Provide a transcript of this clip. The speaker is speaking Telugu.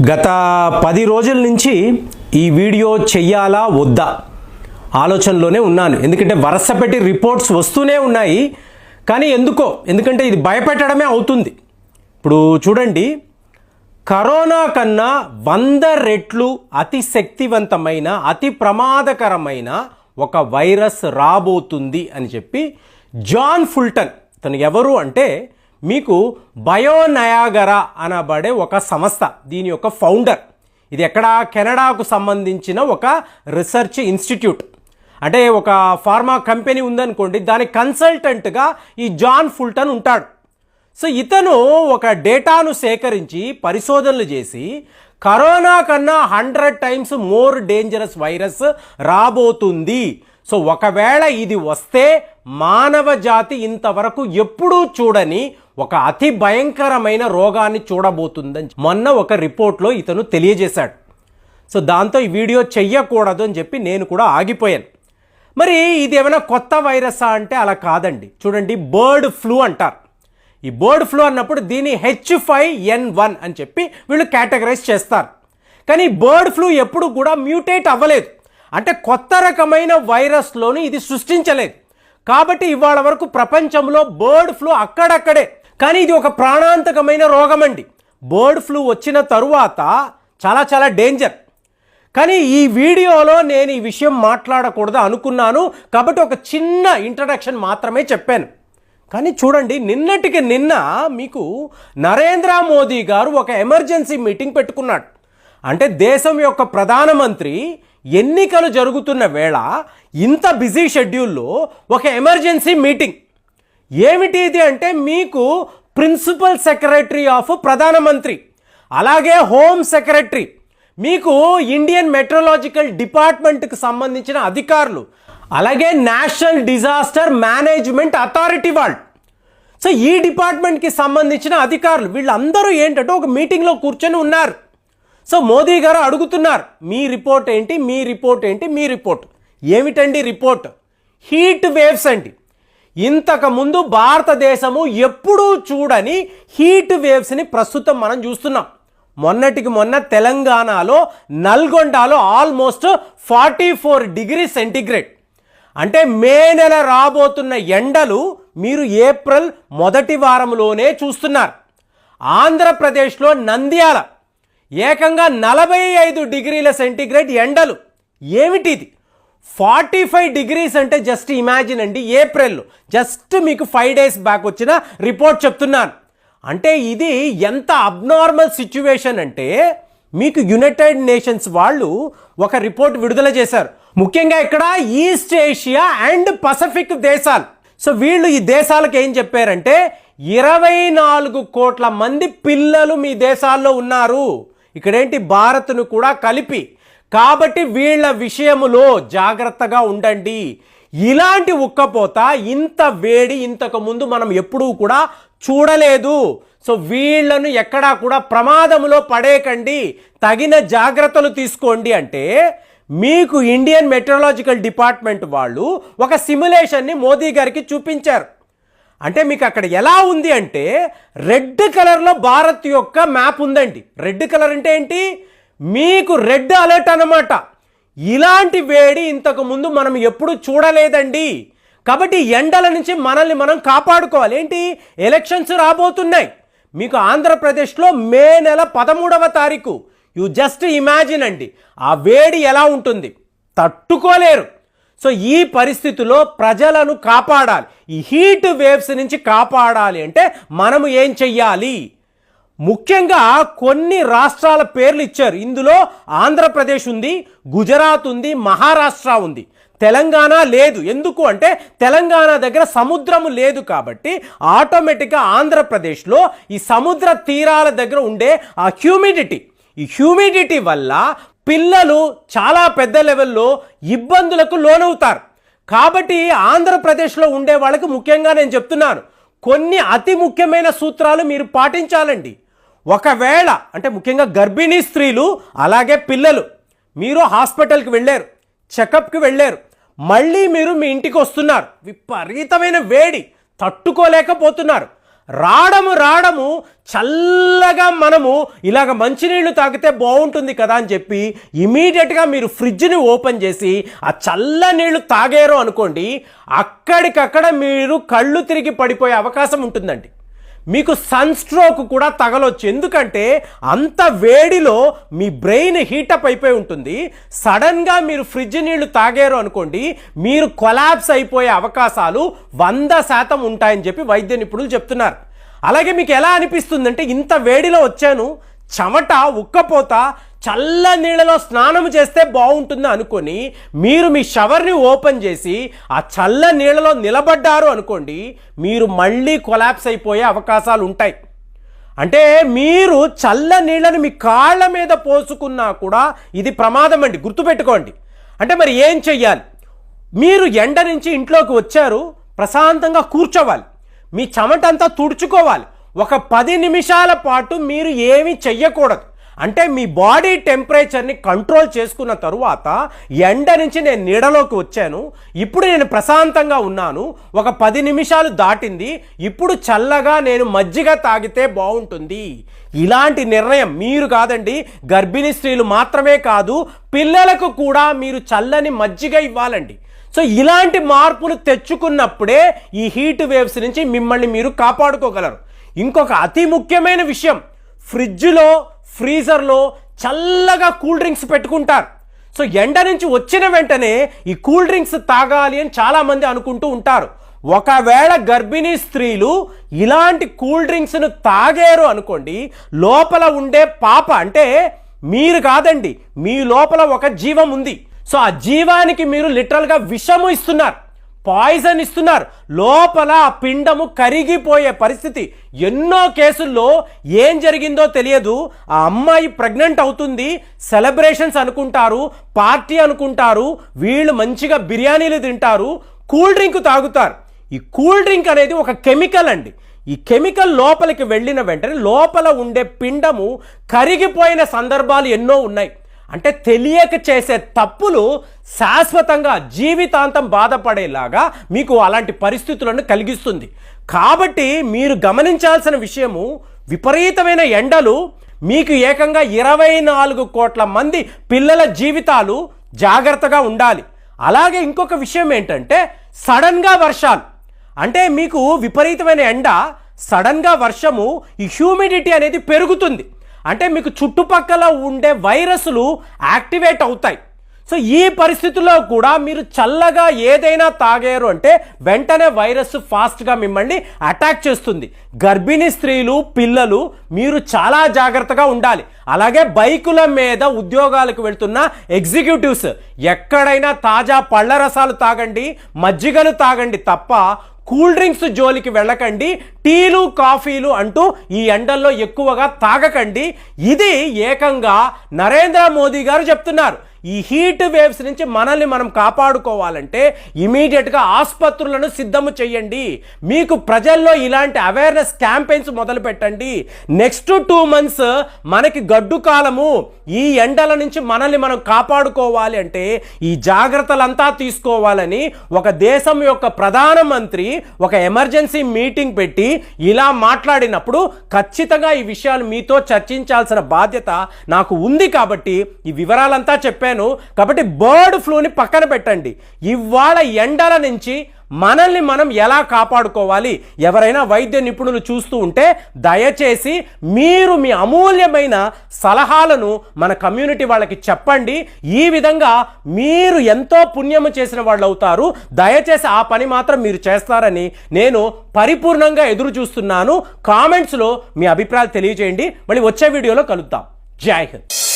గత పది రోజుల నుంచి ఈ వీడియో చెయ్యాలా వద్దా? ఆలోచనలోనే ఉన్నాను. ఎందుకంటే వరుస పెట్టి రిపోర్ట్స్ వస్తూనే ఉన్నాయి. కానీ ఎందుకో? ఎందుకంటే ఇది భయపెట్టడమే అవుతుంది. ఇప్పుడు చూడండి. కరోనా కన్నా వంద రెట్లు అతి శక్తివంతమైన అతి ప్రమాదకరమైన ఒక వైరస్ రాబోతుంది అని చెప్పి జాన్ ఫుల్టన్ తను ఎవరు అంటే మీకు బయోనయాగరా అనబడే ఒక సంస్థ దీని యొక్క ఫౌండర్. ఇది ఎక్కడ? కెనడాకు సంబంధించిన ఒక రీసెర్చ్ ఇన్స్టిట్యూట్. అంటే ఒక ఫార్మా కంపెనీ ఉందనుకోండి దాని కన్సల్టెంట్గా ఈ జాన్ ఫుల్టన్ ఉంటాడు. సో ఇతను ఒక డేటాను సేకరించి పరిశోధనలు చేసి కరోనా కన్నా hundred times more dangerous virus రాబోతుంది. సో ఒకవేళ ఇది వస్తే మానవ జాతి ఇంతవరకు ఎప్పుడూ చూడని ఒక అతి భయంకరమైన రోగాన్ని చూడబోతుందని మొన్న ఒక రిపోర్ట్లో ఇతను తెలియజేశాడు. సో దాంతో ఈ వీడియో చెయ్యకూడదు అని చెప్పి నేను కూడా ఆగిపోయాను. మరి ఇది ఏమైనా కొత్త వైరసా అంటే అలా కాదండి. చూడండి బర్డ్ ఫ్లూ అంటారు. ఈ బర్డ్ ఫ్లూ అన్నప్పుడు దీన్ని హెచ్ ఫైవ్ ఎన్ వన్ అని చెప్పి వీళ్ళు కేటగరైజ్ చేస్తారు. కానీ బర్డ్ ఫ్లూ ఎప్పుడు కూడా మ్యూటేట్ అవ్వలేదు. అంటే కొత్త రకమైన వైరస్లోని ఇది సృష్టించలేదు. కాబట్టి ఇవాళ వరకు ప్రపంచంలో బర్డ్ ఫ్లూ అక్కడక్కడే. కానీ ఇది ఒక ప్రాణాంతకమైన రోగం అండి బర్డ్ ఫ్లూ వచ్చిన తరువాత చాలా చాలా డేంజర్. కానీ ఈ వీడియోలో నేను ఈ విషయం మాట్లాడకూడదు అనుకున్నాను కాబట్టి ఒక చిన్న ఇంట్రడక్షన్ మాత్రమే చెప్పాను. కానీ చూడండి నిన్నటికి నిన్న మీకు నరేంద్ర మోదీ గారు ఒక ఎమర్జెన్సీ మీటింగ్ పెట్టుకున్నాడు. అంటే దేశం యొక్క ప్రధానమంత్రి ఎన్నికలు జరుగుతున్న వేళ ఇంత బిజీ షెడ్యూల్లో ఒక ఎమర్జెన్సీ మీటింగ్. ఏమిటి ఇది అంటే మీకు ప్రిన్సిపల్ సెక్రటరీ ఆఫ్ ప్రధానమంత్రి అలాగే హోమ్ సెక్రటరీ మీకు ఇండియన్ మెట్రలాజికల్ డిపార్ట్మెంట్కి సంబంధించిన అధికారులు అలాగే నేషనల్ డిజాస్టర్ మేనేజ్మెంట్ అథారిటీ వాళ్ళు. సో ఈ డిపార్ట్మెంట్కి సంబంధించిన అధికారులు వీళ్ళందరూ ఏంటంటే ఒక మీటింగ్లో కూర్చొని ఉన్నారు. సో మోదీ గారు అడుగుతున్నారు మీ రిపోర్ట్ ఏంటి? మీ రిపోర్ట్ ఏంటి? మీ రిపోర్ట్. ఏమిటండి రిపోర్ట్? హీట్ వేవ్స్ అండి. ఇంతకుముందు భారతదేశము ఎప్పుడూ చూడని హీట్ వేవ్స్ని ప్రస్తుతం మనం చూస్తున్నాం. మొన్నటికి మొన్న తెలంగాణలో నల్గొండలో almost forty four degree centigrade. అంటే మే నెల రాబోతున్న ఎండలు మీరు ఏప్రిల్ మొదటి వారంలోనే చూస్తున్నారు. ఆంధ్రప్రదేశ్లో నంద్యాల ఏకంగా నలభై ఐదు డిగ్రీల సెంటీగ్రేడ్ ఎండలు. ఏమిటిది ఫార్టీ ఫైవ్ డిగ్రీస్ అంటే జస్ట్ ఇమాజిన్ అండి ఏప్రిల్లో జస్ట్ మీకు ఫైవ్ డేస్ బ్యాక్ వచ్చిన రిపోర్ట్ చెప్తున్నాను. అంటే ఇది ఎంత అబ్నార్మల్ సిచ్యువేషన్ అంటే మీకు యునైటెడ్ నేషన్స్ వాళ్ళు ఒక రిపోర్ట్ విడుదల చేశారు. ముఖ్యంగా ఇక్కడ ఈస్ట్ ఏషియా అండ్ పసిఫిక్ దేశాలు. సో వీళ్ళు ఈ దేశాలకు ఏం చెప్పారంటే ఇరవై నాలుగు కోట్ల మంది పిల్లలు మీ దేశాల్లో ఉన్నారు. ఇక్కడేంటి? భారత్ను కూడా కలిపి. కాబట్టి వీళ్ళ విషయములో జాగ్రత్తగా ఉండండి. ఇలాంటి ఉక్కపోత ఇంత వేడి ఇంతకు ముందు మనం ఎప్పుడూ కూడా చూడలేదు. సో వీళ్ళను ఎక్కడా కూడా ప్రమాదంలో పడేయకండి. తగిన జాగ్రత్తలు తీసుకోండి అంటే మీకు ఇండియన్ మెట్రలాజికల్ డిపార్ట్మెంట్ వాళ్ళు ఒక సిమ్యులేషన్ని మోదీ గారికి చూపించారు. అంటే మీకు అక్కడ ఎలా ఉంది అంటే రెడ్ కలర్లో భారత్ యొక్క మ్యాప్ ఉందండి. రెడ్ కలర్ అంటే ఏంటి? మీకు రెడ్ అలర్ట్ అనమాట ఇలాంటి వేడి ఇంతకు ముందు మనం ఎప్పుడు చూడలేదండి. కాబట్టి ఎండల నుంచి మనల్ని మనం కాపాడుకోవాలి. ఏంటి? ఎలక్షన్స్ రాబోతున్నాయి. మీకు ఆంధ్రప్రదేశ్లో మే నెల పదమూడవ తారీఖు. యు జస్ట్ ఇమాజిన్ అండి. ఆ వేడి ఎలా ఉంటుంది? తట్టుకోలేరు. సో ఈ పరిస్థితిలో ప్రజలను కాపాడాలి. ఈ హీట్ వేవ్స్ నుంచి కాపాడాలి అంటే మనము ఏం చెయ్యాలి? ముఖ్యంగా కొన్ని రాష్ట్రాల పేర్లు ఇచ్చారు. ఇందులో ఆంధ్రప్రదేశ్ ఉంది గుజరాత్ ఉంది మహారాష్ట్ర ఉంది. తెలంగాణ లేదు. ఎందుకు అంటే తెలంగాణ దగ్గర సముద్రము లేదు కాబట్టి ఆటోమేటిక్గా ఆంధ్రప్రదేశ్లో ఈ సముద్ర తీరాల దగ్గర ఉండే ఆ హ్యూమిడిటీ. ఈ హ్యూమిడిటీ వల్ల పిల్లలు చాలా పెద్ద లెవెల్లో ఇబ్బందులకు లోనవుతారు. కాబట్టి ఆంధ్రప్రదేశ్లో ఉండే వాళ్ళకి ముఖ్యంగా నేను చెప్తున్నాను కొన్ని అతి ముఖ్యమైన సూత్రాలు మీరు పాటించాలండి. ఒకవేళ అంటే ముఖ్యంగా గర్భిణీ స్త్రీలు అలాగే పిల్లలు మీరు హాస్పిటల్కి వెళ్ళారు చెకప్కి వెళ్ళారు మళ్ళీ మీరు మీ ఇంటికి వస్తున్నారు విపరీతమైన వేడి తట్టుకోలేకపోతున్నారు. రావడము రావడము చల్లగా మనము ఇలాగ మంచినీళ్ళు తాగితే బాగుంటుంది కదా అని చెప్పి ఇమీడియట్గా మీరు ఫ్రిడ్జ్ని ఓపెన్ చేసి ఆ చల్ల నీళ్ళు తాగారు అనుకోండి అక్కడికక్కడ మీరు కళ్ళు తిరిగి పడిపోయే అవకాశం ఉంటుందండి. మీకు సన్ స్ట్రోక్ కూడా తగలొచ్చు. ఎందుకంటే అంత వేడిలో మీ బ్రెయిన్ హీటప్ అయిపోయి ఉంటుంది. సడన్గా మీరు ఫ్రిడ్జ్ నీళ్ళు తాగారు అనుకోండి మీరు కొలాబ్స్ అయిపోయే అవకాశాలు వంద శాతం ఉంటాయని చెప్పి వైద్య నిపుణులు చెప్తున్నారు. అలాగే మీకు ఎలా అనిపిస్తుందంటే ఇంత వేడిలో వచ్చాను చెమట ఉక్కపోత చల్ల నీళ్ళలో స్నానం చేస్తే బాగుంటుంది అనుకొని మీరు మీ షవర్ని ఓపెన్ చేసి ఆ చల్ల నీళ్ళలో నిలబడ్డారు అనుకోండి మీరు మళ్ళీ కొలాప్స్ అయిపోయే అవకాశాలు ఉంటాయి. అంటే మీరు చల్ల నీళ్ళని మీ కాళ్ళ మీద పోసుకున్నా కూడా ఇది ప్రమాదం అండి గుర్తుపెట్టుకోండి. అంటే మరి ఏం చెయ్యాలి? మీరు ఎండ నుంచి ఇంట్లోకి వచ్చారు ప్రశాంతంగా కూర్చోవాలి. మీ చెమటంతా తుడుచుకోవాలి. ఒక పది నిమిషాల పాటు మీరు ఏమి చెయ్యకూడదు. అంటే మీ బాడీ టెంపరేచర్ని కంట్రోల్ చేసుకున్న తరువాత ఎండ నుంచి నేను నీడలోకి వచ్చాను. ఇప్పుడు నేను ప్రశాంతంగా ఉన్నాను. ఒక పది నిమిషాలు దాటింది. ఇప్పుడు చల్లగా నేను మజ్జిగ తాగితే బాగుంటుంది. ఇలాంటి నిర్ణయం మీరు కాదండి. గర్భిణీ స్త్రీలు మాత్రమే కాదు పిల్లలకు కూడా మీరు చల్లని మజ్జిగ ఇవ్వాలండి. సో ఇలాంటి మార్పులు తెచ్చుకున్నప్పుడే ఈ హీట్ వేవ్స్ నుంచి మిమ్మల్ని మీరు కాపాడుకోగలరు. ఇంకొక అతి ముఖ్యమైన విషయం. ఫ్రిడ్జ్లో ఫ్రీజర్లో చల్లగా కూల్ డ్రింక్స్ పెట్టుకుంటారు. సో ఎండ నుంచి వచ్చిన వెంటనే ఈ కూల్ డ్రింక్స్ తాగాలి అని చాలామంది అనుకుంటూ ఉంటారు. ఒకవేళ గర్భిణీ స్త్రీలు ఇలాంటి కూల్ డ్రింక్స్ను తాగారు అనుకోండి లోపల ఉండే పాప అంటే మీరు కాదండి మీ లోపల ఒక జీవం ఉంది. సో ఆ జీవానికి మీరు లిటరల్గా విషము ఇస్తున్నారు. పాయిజన్ ఇస్తున్నారు. లోపల ఆ పిండము కరిగిపోయే పరిస్థితి. ఎన్నో కేసుల్లో ఏం జరిగిందో తెలియదు. ఆ అమ్మాయి ప్రెగ్నెంట్ అవుతుంది. సెలబ్రేషన్స్ అనుకుంటారు. పార్టీ అనుకుంటారు. వీళ్ళు మంచిగా బిర్యానీలు తింటారు. కూల్ డ్రింక్ తాగుతారు. ఈ కూల్ డ్రింక్ అనేది ఒక కెమికల్ అండి. ఈ కెమికల్ లోపలికి వెళ్ళిన వెంటనే లోపల ఉండే పిండము కరిగిపోయిన సందర్భాలు ఎన్నో ఉన్నాయి. అంటే తెలియక చేసే తప్పులు శాశ్వతంగా జీవితాంతం బాధపడేలాగా మీకు అలాంటి పరిస్థితులను కలిగిస్తుంది. కాబట్టి మీరు గమనించాల్సిన విషయము విపరీతమైన ఎండలు మీకు ఏకంగా ఇరవై నాలుగు కోట్ల మంది పిల్లల జీవితాలు జాగ్రత్తగా ఉండాలి. అలాగే ఇంకొక విషయం ఏంటంటే సడన్గా వర్షాలు. అంటే మీకు విపరీతమైన ఎండ సడన్గా వర్షము ఈ హ్యూమిడిటీ అనేది పెరుగుతుంది. అంటే మీకు చుట్టుపక్కల ఉండే వైరస్లు యాక్టివేట్ అవుతాయి. సో ఈ పరిస్థితుల్లో కూడా మీరు చల్లగా ఏదైనా తాగారు అంటే వెంటనే వైరస్ ఫాస్ట్గా మిమ్మల్ని అటాక్ చేస్తుంది. గర్భిణీ స్త్రీలు పిల్లలు మీరు చాలా జాగ్రత్తగా ఉండాలి. అలాగే బైకుల మీద ఉద్యోగాలకు వెళ్తున్న ఎగ్జిక్యూటివ్స్ ఎక్కడైనా తాజా పళ్ళ రసాలు తాగండి మజ్జిగలు తాగండి తప్ప కూల్ డ్రింక్స్ జోలికి వెళ్ళకండి టీలు కాఫీలు అంటూ ఈ ఎండల్లో ఎక్కువగా తాగకండి. ఇది ఏకంగా నరేంద్ర మోదీ గారు చెప్తున్నారు. ఈ హీట్ వేవ్స్ నుంచి మనల్ని మనం కాపాడుకోవాలంటే ఇమీడియట్గా ఆసుపత్రులను సిద్ధము చేయండి. మీకు ప్రజల్లో ఇలాంటి అవేర్నెస్ క్యాంపెయిన్స్ మొదలు పెట్టండి. నెక్స్ట్ టూ మంత్స్ మనకి గడ్డు కాలము. ఈ ఎండల నుంచి మనల్ని మనం కాపాడుకోవాలి అంటే ఈ జాగ్రత్తలంతా తీసుకోవాలని ఒక దేశం యొక్క ప్రధానమంత్రి ఒక ఎమర్జెన్సీ మీటింగ్ పెట్టి ఇలా మాట్లాడినప్పుడు ఖచ్చితంగా ఈ విషయాలు మీతో చర్చించాల్సిన బాధ్యత నాకు ఉంది కాబట్టి ఈ వివరాలంతా చెప్పాను. కాబట్టి బర్డ్ ఫ్లూని పక్కన పెట్టండి. ఇవాళ ఎండల నుంచి మనల్ని మనం ఎలా కాపాడుకోవాలి? ఎవరైనా వైద్య నిపుణులు చూస్తూ ఉంటే దయచేసి మీరు మీ అమూల్యమైన సలహాలను మన కమ్యూనిటీ వాళ్ళకి చెప్పండి. ఈ విధంగా మీరు ఎంతో పుణ్యము చేసిన వాళ్ళు అవుతారు దయచేసి ఆ పని మాత్రం మీరు చేస్తారని నేను పరిపూర్ణంగా ఎదురు చూస్తున్నాను కామెంట్స్లో మీ అభిప్రాయాలు తెలియజేయండి. మళ్ళీ వచ్చే వీడియోలో కలుద్దాం. జై హింద్.